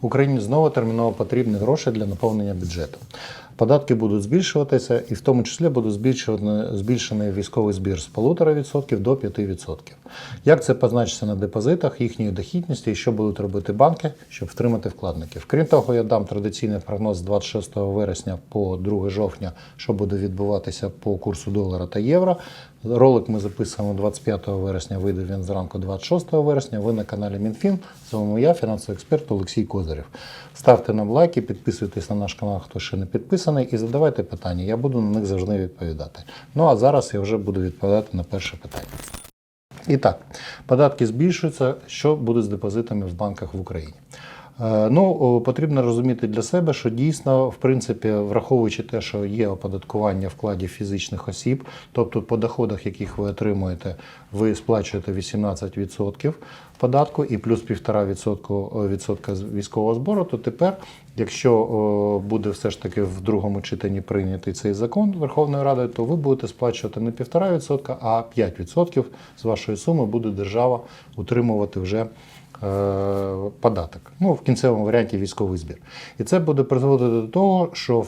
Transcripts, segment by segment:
Україні знову терміново потрібні гроші для наповнення бюджету. Податки будуть збільшуватися, і в тому числі буде збільшений військовий збір з 1,5% до 5%. Як це позначиться на депозитах, їхньої дохідності і що будуть робити банки, щоб втримати вкладників? Крім того, я дам традиційний прогноз з 26 вересня по 2 жовтня, що буде відбуватися по курсу долара та євро. Ролик ми записуємо 25 вересня, вийде він зранку 26 вересня. Ви на каналі МінФін. З вами я, фінансовий експерт Олексій Козирєв. Ставте нам лайки, підписуйтесь на наш канал, хто ще не підписаний, і задавайте питання. Я буду на них завжди відповідати. Ну а зараз я вже буду відповідати на перше питання. І так, податки збільшуються. Що буде з депозитами в банках в Україні? Е, Ну, потрібно розуміти для себе, що дійсно, в принципі, враховуючи те, що є оподаткування вкладів фізичних осіб, тобто по доходах, яких ви отримуєте, ви сплачуєте 18% податку і плюс 1,5% відсотка військового збору, то тепер, якщо буде все ж таки в другому читанні прийнятий цей закон Верховною Радою, то ви будете сплачувати не 1,5%, а 5% з вашої суми буде держава утримувати вже податок. Ну, в кінцевому варіанті військовий збір. І це буде призводити до того, що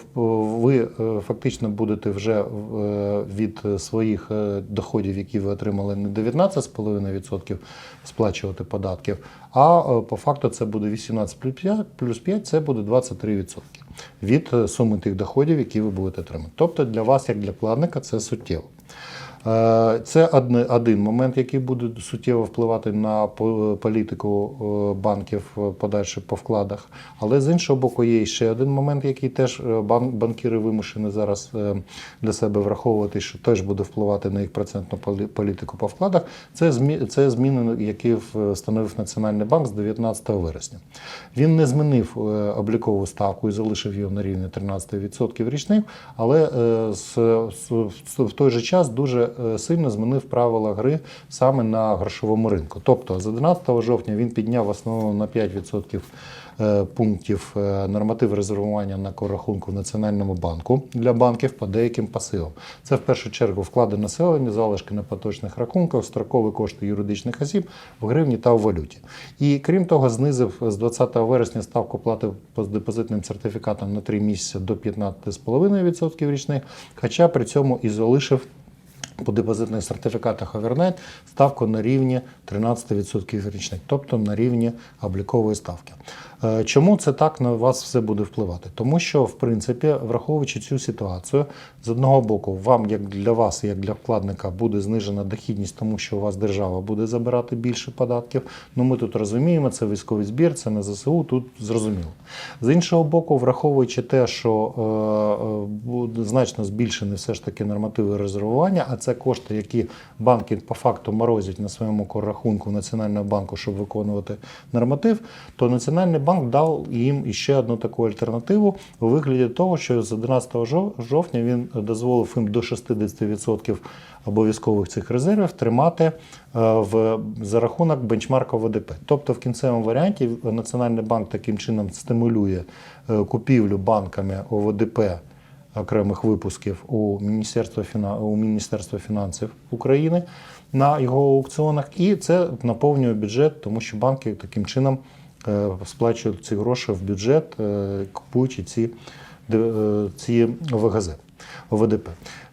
ви е, фактично будете вже е, від своїх е, доходів, які ви отримали, не 19,5% сплачувати податків, а е, по факту це буде 18 плюс 5, плюс 5 це буде 23% від е, суми тих доходів, які ви будете отримати. Тобто для вас, як для вкладника, це суттєво. Е, Це один момент, який буде суттєво впливати на політику е, банків е, подальше по вкладах. Але з іншого боку, є ще один момент, який теж банкіри вимушені зараз для себе враховувати, що теж буде впливати на їх процентну політику по вкладах. Це змі- це зміни, які встановив Національний банк з 19 вересня. Він не змінив облікову ставку і залишив її на рівні 13% річних, але в той же час дуже е, сильно змінив правила гри саме на грошовому ринку. Тобто з 11 жовтня він підняв в на 5% е, пунктів е, норматив резервування на корахунку в Національному банку для банків по деяким пасивам. Це в першу чергу вклади населення, залишки на поточних рахунках, строкові кошти юридичних осіб в гривні та в валюті. І крім того, знизив з 20 вересня ставку плати по депозитним сертифікатам на 3 місяці до 15,5% річних, хоча при цьому і залишив по депозитних сертифікатах Overnight ставку на рівні 13% річних, тобто на рівні облікової ставки. Е, Чому це так на вас все буде впливати? Тому що, в принципі, враховуючи цю ситуацію, з одного боку, вам, як для вас, як для вкладника, буде знижена дохідність, тому що у вас держава буде забирати більше податків. Ну ми тут розуміємо, це військовий збір, це не ЗСУ, тут зрозуміло. З іншого боку, враховуючи те, що е, е, значно збільшені все ж таки нормативи резервування, а це кошти, які банки по факту морозять на своєму коррахунку Національного банку, щоб виконувати норматив, то Національний банк дав їм іще одну таку альтернативу у вигляді того, що з 11 жовтня він дозволив їм до 60% обов'язкових цих резервів тримати е, в за рахунок бенчмарку ВДП. Тобто в кінцевому варіанті Національний банк таким чином стимулює е, купівлю банками ОВДП окремих випусків у Міністерства у Міністерства фінансів України на його аукціонах, і це наповнює бюджет, тому що банки таким чином сплачують ці гроші в бюджет, е, купуючи ці, е, ці ОВГЗ, ОВДП.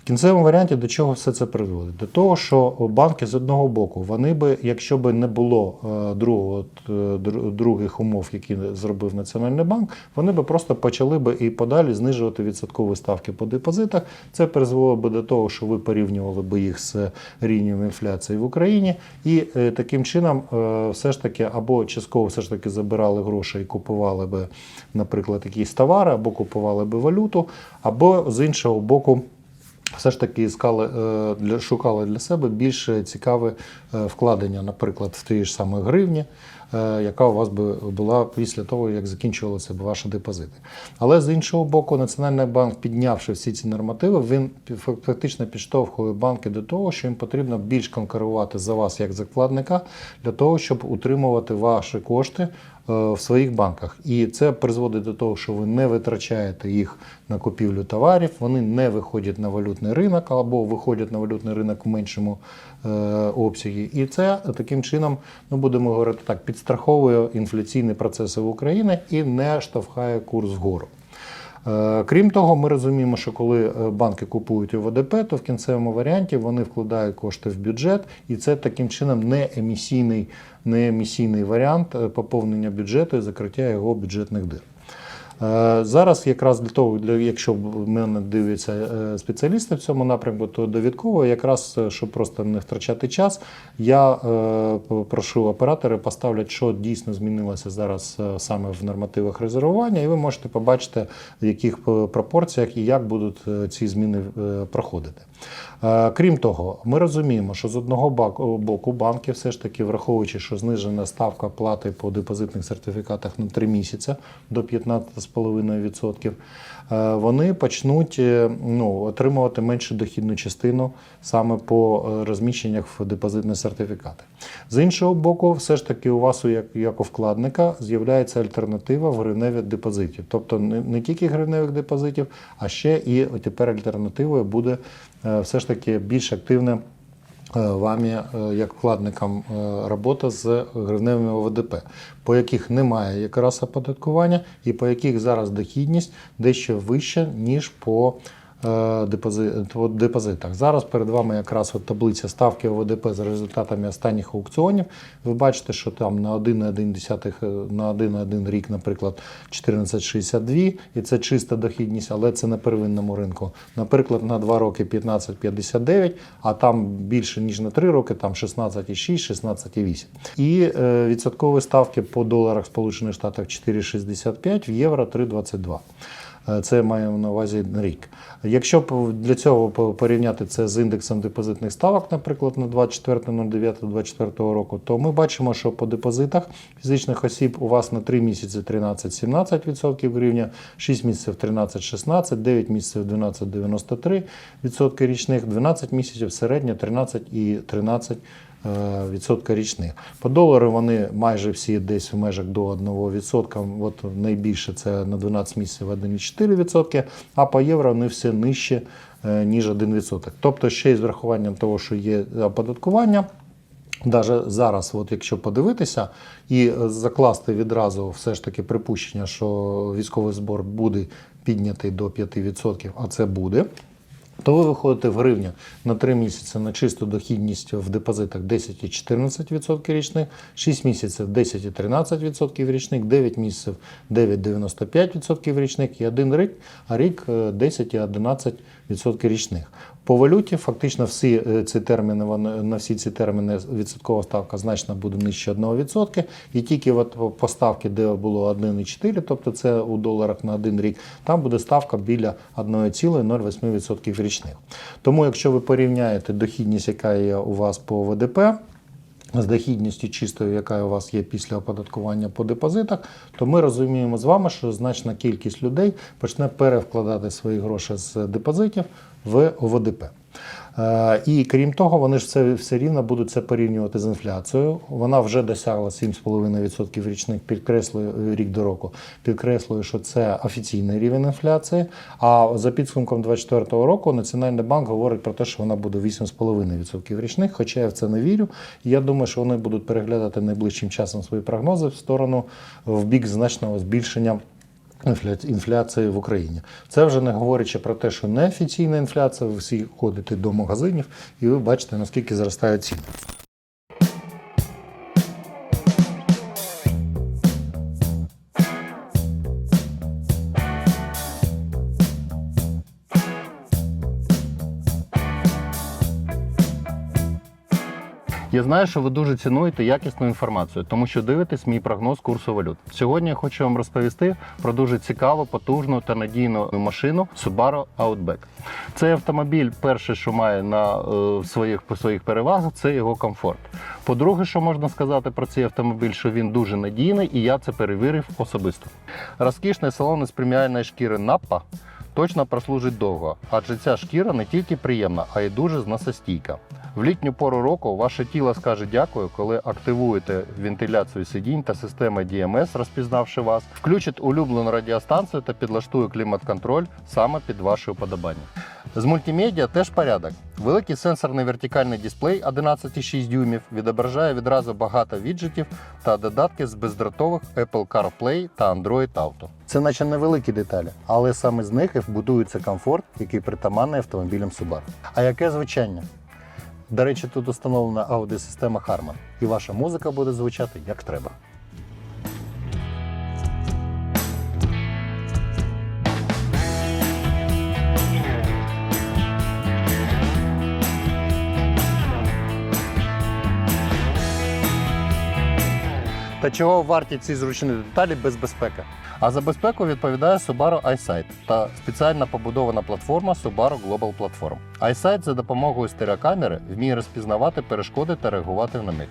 Кінцевому варіанті до чого все це приводить? До того, що банки з одного боку, вони би, якщо би не було е, другого, е, дру- других умов, які зробив Національний банк, вони би просто почали би і подалі знижувати відсоткові ставки по депозитах. Це призвело би до того, що ви порівнювали би їх з рівнем інфляції в Україні, і е, таким чином все ж таки або частково все ж таки забирали гроші і купували би, наприклад, якісь товари, або купували би валюту, або з іншого боку все ж таки іскали, е, для, шукали для себе більш цікаве е, вкладення, наприклад, в тієї ж самої гривні, яка у вас би була після того, як закінчувалися б ваші депозити. Але з іншого боку, Національний банк, піднявши всі ці нормативи, він фактично підштовхує банки до того, що їм потрібно більш конкурувати за вас як за вкладника, для того, щоб утримувати ваші кошти е, в своїх банках. І це призводить до того, що ви не витрачаєте їх на купівлю товарів, вони не виходять на валютний ринок або виходять на валютний ринок в меншому е, обсягі. І це таким чином, ну будемо говорити так, підстраховує інфляційні процеси в Україні і не штовхає курс вгору. Е, Крім того, ми розуміємо, що коли е, банки купують ОВДП, то в кінцевому варіанті вони вкладають кошти в бюджет, і це таким чином не емісійний, не емісійний варіант поповнення бюджету і закриття його бюджетних дир. Е, зараз якраз для того, для якщо в мене дивляться е, спеціалісти в цьому напрямку, то довідково, якраз е, щоб просто не втрачати час, я прошу оператори поставлять, що дійсно змінилося зараз саме в нормативах резервування, і ви можете побачити, в яких пропорціях і як будуть ці зміни проходити. Крім того, ми розуміємо, що з одного боку банки все ж таки враховуючи, що знижена ставка плати по депозитних сертифікатах на 3 місяці до 15%. 8,5%, е, вони почнуть е, ну, отримувати меншу дохідну частину саме по е, розміщеннях в депозитні сертифікати. З іншого боку, все ж таки у вас, як у вкладника, з'являється альтернатива в гривневі депозитів. Тобто не тільки гривневих депозитів, а ще і тепер альтернативою буде все ж таки більш активне вами е, як вкладникам е, робота з гривневими ОВДП, по яких немає якраз оподаткування і по яких зараз дохідність дещо вища, ніж е, по депозитах. Зараз перед вами якраз от таблиця ставки ОВДП за результатами останніх аукціонів. Ви бачите, що там на 1,1 е, на 1,1 рік, наприклад, 14,62, і це чиста дохідність, але це на первинному ринку. Наприклад, на 2 роки 15,59, а там більше ніж на 3 роки, там 16,6, 16,8. І е, відсоткові ставки по доларах Сполучених Штатів 4,65, в євро 3,22. Е, Це маємо на увазі рік. Якщо для цього порівняти це з індексом депозитних ставок, наприклад, на 24.09.24 року, то ми бачимо, що по депозитах фізичних осіб у вас на 3 місяці 13-17% гривня, 6 місяців 13-16, 9 місяців 12,93% річних, 12 місяців середньо 13 і 13 е, відсотка річних. По долару вони майже всі десь в межах до 1%. От найбільше це на 12 місяців 1,4%, а по євро вони все нижче, е, ніж 1%. Тобто ще й з врахуванням того, що є оподаткування. Даже зараз, от якщо подивитися і е, закласти відразу все ж таки припущення, що військовий збор буде піднятий до 5%, а це буде, то ви виходите в гривню на 3 місяці на чисту дохідність в депозитах 10,14% річних, 6 місяців 10,13% річних, 9 місяців 9,95% річних і 1 рік, а рік е, 10,11% річних. По валюті фактично всі е, ці терміни, на всі ці терміни відсоткова ставка значно буде нижче 1%. І тільки от по- по ставці, де було 1,4, тобто це у доларах на один рік, там буде ставка біля 1,08% річних. Тому, якщо ви порівняєте дохідність, яка є у вас по ВДП, з дохідністю чистою, яка у вас є після оподаткування по депозитах, то ми розуміємо з вами, що значна кількість людей почне перевкладати свої гроші з депозитів в ОВДП. Е, І крім того, вони ж все, все рівно будуть це порівнювати з інфляцією. Вона вже досягла 7,5% річних, підкреслюю е, рік до року. Підкреслюю, що це офіційний рівень інфляції. А за підсумком 2024 року Національний банк говорить про те, що вона буде 8,5% річних, хоча я в це не вірю. Я думаю, що вони будуть переглядати найближчим часом свої прогнози в сторону в бік значного збільшення. Інфля- Інфляції в Україні. Це вже не говорячи про те, що неофіційна інфляція, ви всі ходите до магазинів, і ви бачите, наскільки зростають ціни. Я знаю, що ви дуже цінуєте якісну інформацію, тому що дивитесь мій прогноз курсу валют. Сьогодні я хочу вам розповісти про дуже цікаву, потужну та надійну машину Subaru Outback. Цей автомобіль, перше, що має на е, своїх своїх перевагах, це його комфорт. По-друге, що можна сказати про цей автомобіль, що він дуже надійний, і я це перевірив особисто. Розкішний салон із преміальної шкіри Nappa точно прослужить довго, адже ця шкіра не тільки приємна, а й дуже зносостійка. В літню пору року ваше тіло скаже дякую, коли активуєте вентиляцію сидінь та система DMS, розпізнавши вас, включить улюблену радіостанцію та підлаштує клімат-контроль саме під ваші уподобання. З мультимедіа теж порядок. Великий сенсорний вертикальний дисплей 11,6 дюймів відображає відразу багато віджитів та додатки з бездротових Apple CarPlay та Android Auto. Це наче невеликі деталі, але саме з них і вбудується комфорт, який притаманний автомобілям Subaru. А яке звучання? До речі, тут установлена аудіосистема Harman, і ваша музика буде звучати як треба. Та чого варті ці зручні деталі без безпеки? А за безпеку відповідає Subaru iSight та спеціально побудована платформа Subaru Global Platform. iSight за допомогою стереокамери вміє розпізнавати перешкоди та реагувати на них.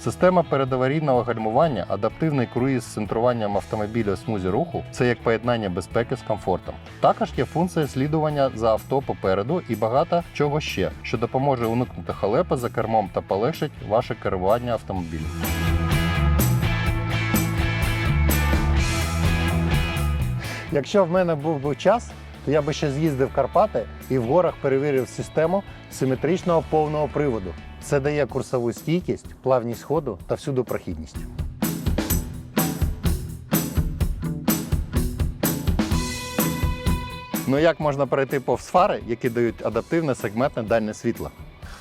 Система передаварійного гальмування, адаптивний круїз з центруванням автомобіля в смузі руху це як поєднання безпеки з комфортом. Також є функція слідування за авто попереду і багато чого ще, що допоможе уникнути халепи за кермом та полегшить ваше керування автомобілем. Якщо в мене був би час, то я би ще з'їздив в Карпати і в горах перевірив систему симетричного повного приводу. Це дає курсову стійкість, плавність ходу та всюду прохідність. Ну як можна перейти повз фари, які дають адаптивне сегментне дальне світло?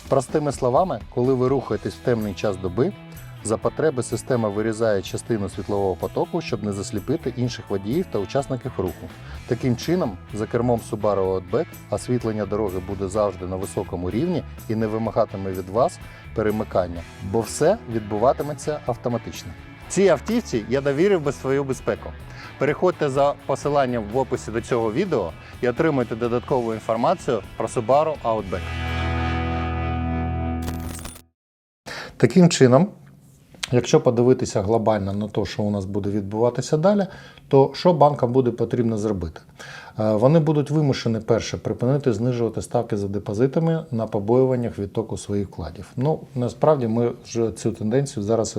Простими словами, коли ви рухаєтесь в темний час доби, за потреби система вирізає частину світлового потоку, щоб не засліпити інших водіїв та учасників руху. Таким чином, за кермом Subaru Outback освітлення дороги буде завжди на високому рівні і не вимагатиме від вас перемикання, бо все відбуватиметься автоматично. Цій автівці я довірив би свою безпеку. Переходьте за посиланням в описі до цього відео і отримуйте додаткову інформацію про Subaru Outback. Таким чином, Якщо подивитися глобально на те, що у нас буде відбуватися далі, то що банкам буде потрібно зробити? Е, Вони будуть вимушені перше припинити знижувати ставки за депозитами на побоюваннях відтоку своїх вкладів. Ну насправді ми вже цю тенденцію зараз,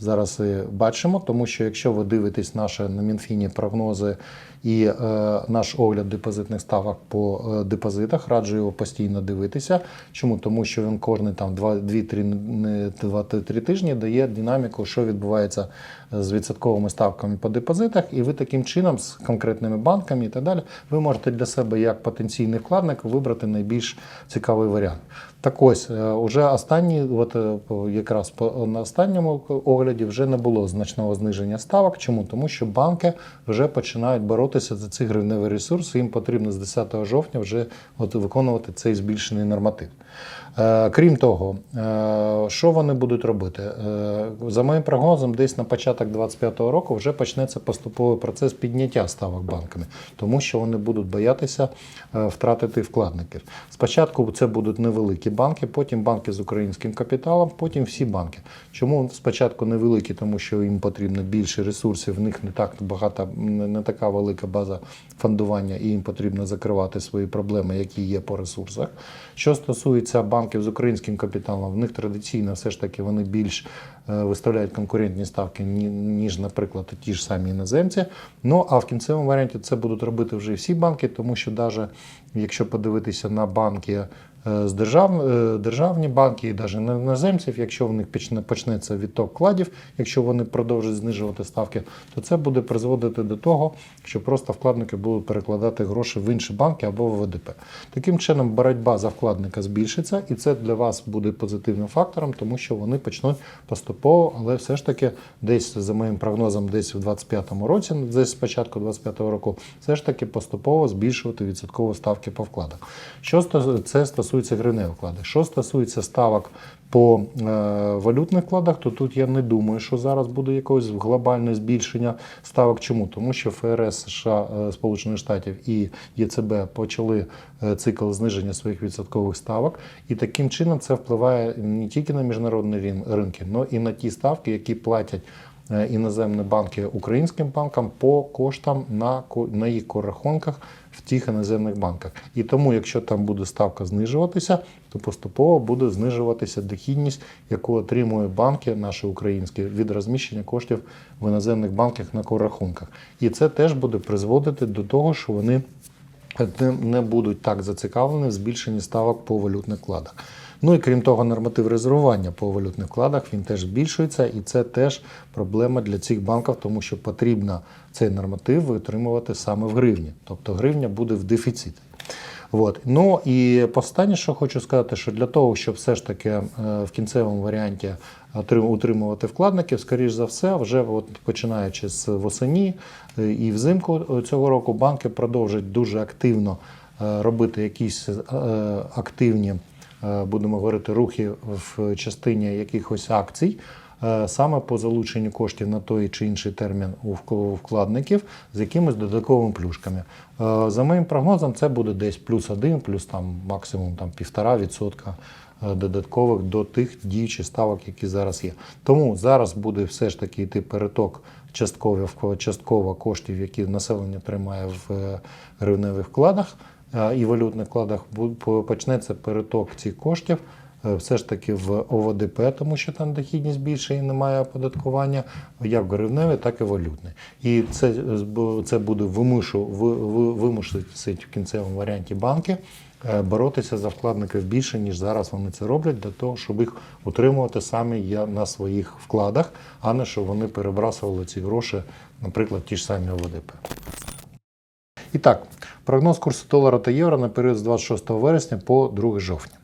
зараз і бачимо, тому що якщо ви дивитесь наші на Мінфіні прогнози і е, наш огляд депозитних ставок по е, депозитах, раджу його постійно дивитися. Чому? Тому що він кожні там 2-3 тижні дає динаміку, що відбувається з відсотковими ставками по депозитах, і ви таким чином з конкретними банками і так далі, ви можете для себе як потенційний вкладник вибрати найбільш цікавий варіант. Так ось, е, уже останні, от е, якраз на останньому огляді вже не було значного зниження ставок. Чому? Тому що банки вже починають боротися за ці гривневі ресурси. Їм потрібно з 10 жовтня вже от виконувати цей збільшений норматив. Е, Крім того, е, що вони будуть робити? Е, За моїм прогнозом, десь на початок 2025 року вже почнеться поступовий процес підняття ставок банками, тому що вони будуть боятися втратити вкладників. Спочатку це будуть невеликі банки, потім банки з українським капіталом, потім всі банки. Чому спочатку невеликі? Тому що їм потрібно більше ресурсів, в них не так багато, не така велика база фондування, і їм потрібно закривати свої проблеми, які є по ресурсах. Що стосується банків з українським капіталом, в них традиційно все ж таки вони більш е, виставляють конкурентні ставки, ніж, наприклад, ті ж самі іноземці. Ну а в кінцевому варіанті це будуть робити вже всі банки, тому що навіть якщо подивитися на банки з держав, е, державні банки і навіть на іноземців, якщо в них почне, почнеться відток вкладів, якщо вони продовжують знижувати ставки, то це буде призводити до того, що просто вкладники будуть перекладати гроші в інші банки або в ВДП. Таким чином, боротьба за вкладника збільшиться, і це для вас буде позитивним фактором, тому що вони почнуть поступово, але все ж таки, десь за моїм прогнозом, десь в 25-му році, десь з початку 25-го року, все ж таки поступово збільшувати відсоткові ставки по вкладах. Що це стосується гривневих вкладів. Що стосується ставок по е, валютних вкладах, то тут я не думаю, що зараз буде якось глобальне збільшення ставок. Чому? Тому що ФРС США е, Сполучених Штатів і ЄЦБ почали е, цикл зниження своїх відсоткових ставок, і таким чином це впливає не тільки на міжнародні ринки, але і на ті ставки, які платять іноземні банки українським банкам по коштам на, на їх рахунках в тих іноземних банках. І тому, якщо там буде ставка знижуватися, то поступово буде знижуватися дохідність, яку отримують банки наші українські від розміщення коштів в іноземних банках на корахунках. І це теж буде призводити до того, що вони не, будуть так зацікавлені в збільшенні ставок по валютних вкладах. Ну і крім того, норматив резервування по валютних вкладах він теж збільшується, і це теж проблема для цих банків, тому що потрібно цей норматив витримувати саме в гривні. Тобто гривня буде в дефіциті. От. Ну і останнє, що хочу сказати, що для того, щоб все ж таки е, в кінцевому варіанті утримувати вкладників, скоріш за все, вже от починаючи з восені е, і взимку цього року, банки продовжать дуже активно е, робити якісь активні, будемо говорити, рухи в частині якихось акцій. Е, Саме по залученню коштів на той чи інший термін у вк- вкладників з якимись додатковими плюшками. Е, За моїм прогнозом, це буде десь плюс один, плюс там максимум там півтора відсотка е, додаткових до тих діючих ставок, які зараз є. Тому зараз буде все ж таки йти переток частково, частково коштів, які населення тримає в гривневих вкладах і валютних вкладах. Почнеться переток цих коштів все ж таки в ОВДП, тому що там дохідність більше і немає оподаткування, як гривневе, так і валютне. І це, е, це буде вимушу, ви- ви- в кінцевому варіанті банки е, боротися за вкладників більше, ніж зараз вони це роблять, для того, щоб їх утримувати самі на своїх вкладах, а не щоб вони перебрасували ці гроші, наприклад, ті ж самі ОВДП. І так, прогноз курсу долара та євро на період з 26 вересня по 2 жовтня.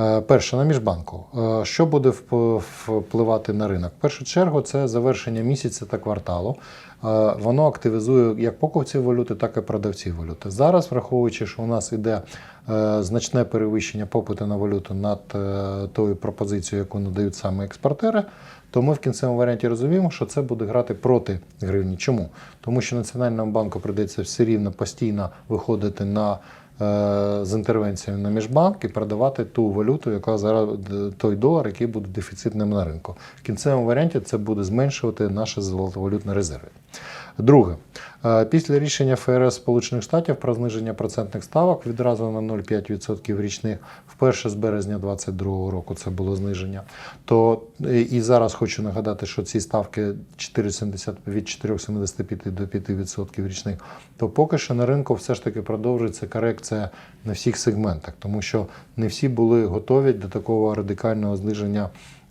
Е, Перше на міжбанку. Е, Що буде вп- впливати на ринок? В першу чергу це завершення місяця та кварталу. Е, Воно активізує як покупців валюти, так і продавців валюти. Зараз, враховуючи, що у нас іде е, значне перевищення попиту на валюту над тою пропозицією, яку надають саме експортери, то ми в кінцевому варіанті розуміємо, що це буде грати проти гривні. Чому? Тому що Національному банку прийдеться все рівно постійно виходити на з інтервенцією на міжбанк і продавати ту валюту, яка зараз той долар, який буде дефіцитним на ринку. В кінцевому варіанті це буде зменшувати наші золотовалютні резерви. Друге, е, після рішення ФРС Сполучених Штатів про зниження процентних ставок відразу на 0,5% річних, вперше з березня 2022 року це було зниження. То е, і зараз хочу нагадати, що ці ставки 4,70 від 4,75 до 5% річних, то поки що на ринку все ж таки продовжується корекція на всіх сегментах, тому що не всі були готові до такого радикального зниження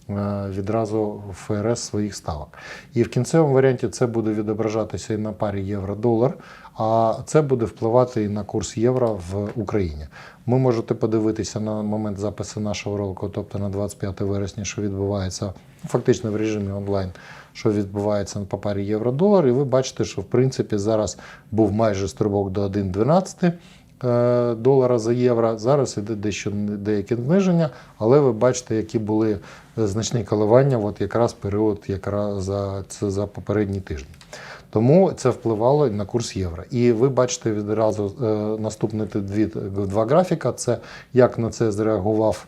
е, відразу ФРС своїх ставок. І в кінцевому варіанті це буде відображатися і на парі євро-долар, а це буде впливати і на курс євро в Україні. Ви можете подивитися на момент запису нашого ролику, тобто на 25 вересня, що відбувається фактично в режимі онлайн, що відбувається по парі євро-долар, і ви бачите, що в принципі зараз був майже стрибок до 1,12 е, долара за євро. Зараз іде дещо деяке зниження, але ви бачите, які були е, значні коливання, от якраз період якраз за, це за попередні тижні. Тому це впливало на курс євро. І ви бачите відразу е, наступні дві, два графіка. Це як на це зреагував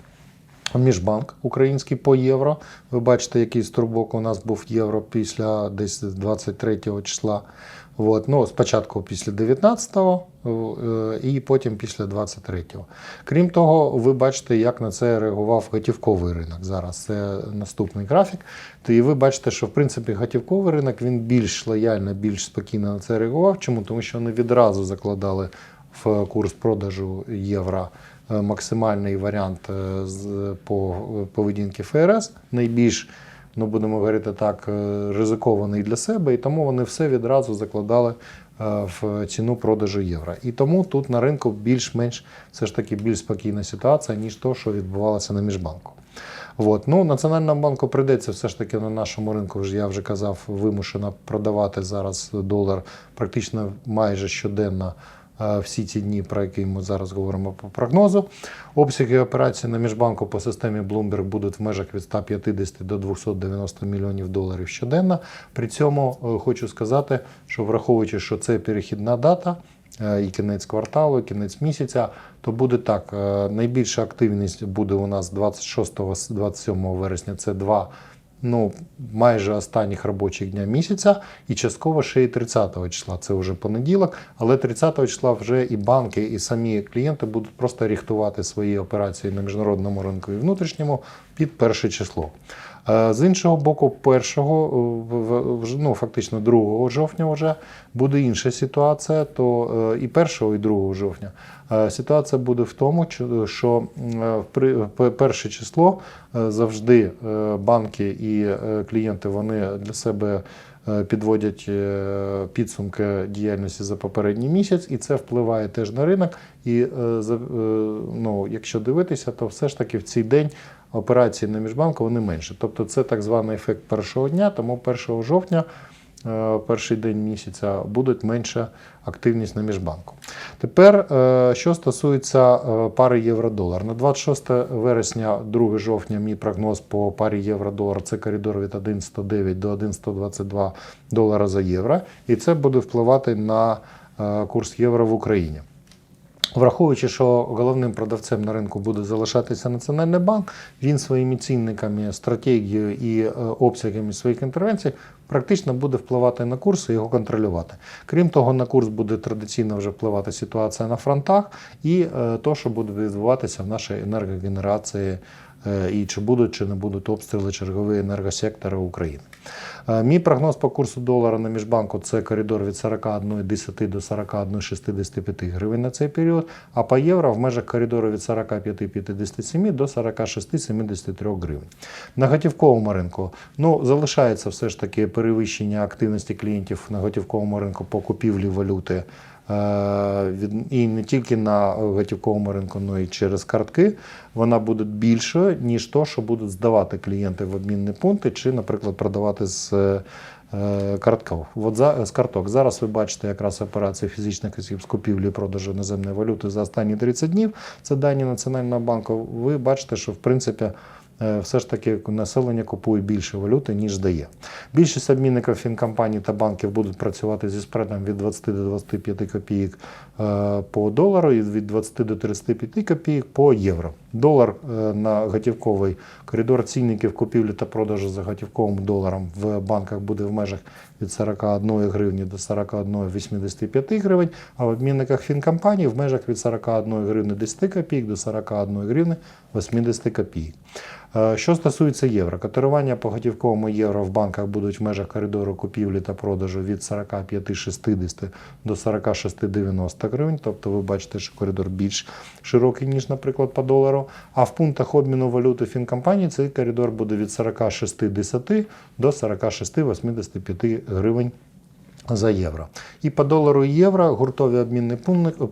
Міжбанк український по євро. Ви бачите, який струбок у нас був євро після десь 23 числа. От. Ну, спочатку після 19-го е, і потім після 23-го. Крім того, ви бачите, як на це реагував готівковий ринок. Зараз це наступний графік. То і ви бачите, що в принципі готівковий ринок він більш лояльно, більш спокійно на це реагував. Чому? Тому що вони відразу закладали в курс продажу євро е, максимальний варіант е, по поведінки ФРС, найбільш, ну будемо говорити так, е, ризикований для себе, і тому вони все відразу закладали е, в ціну продажу євро. І тому тут на ринку більш-менш все ж таки більш спокійна ситуація, ніж то, що відбувалося на міжбанку. От. Ну, Національному банку прийдеться все ж таки на нашому ринку, я вже казав, вимушено продавати зараз долар практично майже щоденно всі ці дні, про які ми зараз говоримо по прогнозу. Обсяги операцій на міжбанку по системі Bloomberg будуть в межах від 150 до 290 мільйонів доларів щоденно. При цьому е, хочу сказати, що враховуючи, що це перехідна дата, е, і кінець кварталу, і кінець місяця, то буде так. е, Найбільша активність буде у нас 26-27 вересня. Це два ну, майже останніх робочих дня місяця, і частково ще і 30 числа, це вже понеділок, але 30 числа вже і банки, і самі клієнти будуть просто ріхтувати свої операції на міжнародному ринку і внутрішньому під перше число. Е, З іншого боку, першого, е, ну, фактично 2 жовтня вже буде інша ситуація, то е, і 1, і 2 жовтня. Ситуація буде в тому, що- перше число завжди банки і клієнти вони для себе підводять підсумки діяльності за попередній місяць, і це впливає теж на ринок. І ну, якщо дивитися, то все ж таки в цей день операції на міжбанку вони менше. Тобто це так званий ефект першого дня, тому 1 жовтня. е, Перший день місяця буде менша активність на міжбанку. Тепер, е, що стосується е, пари євро-долар. На 26 вересня, 2 жовтня, мій прогноз по парі євро-долар це коридор від 1,109 до 1,122 долара за євро. І це буде впливати на курс євро в Україні. Враховуючи, що головним продавцем на ринку буде залишатися Національний банк, він своїми цінниками, стратегією і е, обсягами своїх інтервенцій практично буде впливати на курс і його контролювати. Крім того, на курс буде традиційно вже впливати ситуація на фронтах і е, то, що буде відбуватися в нашій енергогенерації, і чи будуть чи не будуть обстріли чергові енергосектори України. Е, Мій прогноз по курсу долара на міжбанку це коридор від 41,10 до 41,65 гривень на цей період, а по євро в межах коридору від 45,57 до 46,73 гривень. На готівковому ринку ну, залишається все ж таки перевищення активності клієнтів на готівковому ринку по купівлі валюти. Е, І не тільки на готівковому ринку, але й через картки, вона буде більшою, ніж то, що будуть здавати клієнти в обмінні пункти, чи, наприклад, продавати з е, картків. От за, з карток. Зараз ви бачите якраз операції фізичних осіб з купівлі і продажу іноземної валюти за останні 30 днів. Це дані Національного банку. Ви бачите, що в принципі. Е, Все ж таки населення купує більше валюти, ніж дає. Більшість обмінників фінкомпаній та банків будуть працювати зі спредом від 20 до 25 копійок е, по долару і від 20 до 35 копійок по євро. Долар е, на готівковий коридор цінників купівлі та продажу за готівковим доларом в банках буде в межах від 41 гривні до 41,85 гривень, а в обмінниках фінкомпаній в межах від 41 гривні 10 копійок до 41 гривні 80 копійок. Е, Що стосується євро, котирування по готівковому євро в банках будуть в межах коридору купівлі та продажу від 45,60 до 46,90 гривень. Тобто ви бачите, що коридор більш широкий, ніж, наприклад, по долару. А в пунктах обміну валюти фінкомпаній цей коридор буде від 46,10 до 46,85 гривень за євро. І по долару і євро гуртові обмінні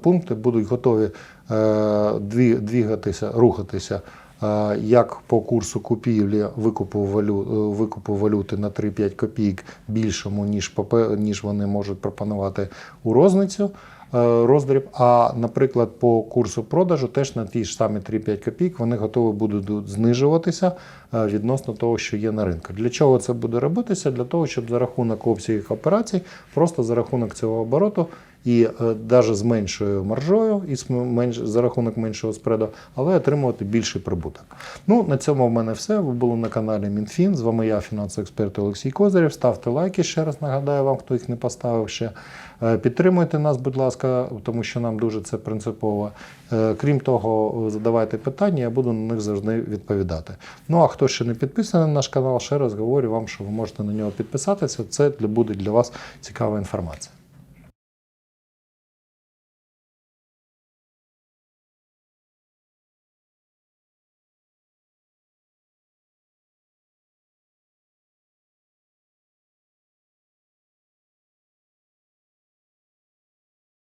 пункти- будуть готові е, двігатися, рухатися е, як по курсу купівлі викупу, валю, е, викупу валюти на 3-5 копійок більшому, ніж, ніж вони можуть пропонувати у розницю. Роздріб, а, наприклад, по курсу продажу теж на ті ж самі 3-5 копійок вони готові будуть знижуватися відносно того, що є на ринку. Для чого це буде робитися? Для того, щоб за рахунок обсягів операцій, просто за рахунок цього обороту і навіть з меншою маржою, і менш, за рахунок меншого спреду, але отримувати більший прибуток. Ну, на цьому в мене все. Ви були на каналі МінФін. З вами я, фінансовий експерт Олексій Козирєв. Ставте лайки ще раз нагадаю вам, хто їх не поставив ще. Е, Підтримуйте нас, будь ласка, тому що нам дуже це принципово. Е, Крім того, задавайте питання, я буду на них завжди відповідати. Ну а хто ще не підписаний на наш канал, ще раз говорю вам, що ви можете на нього підписатися. Це буде для вас цікава інформація.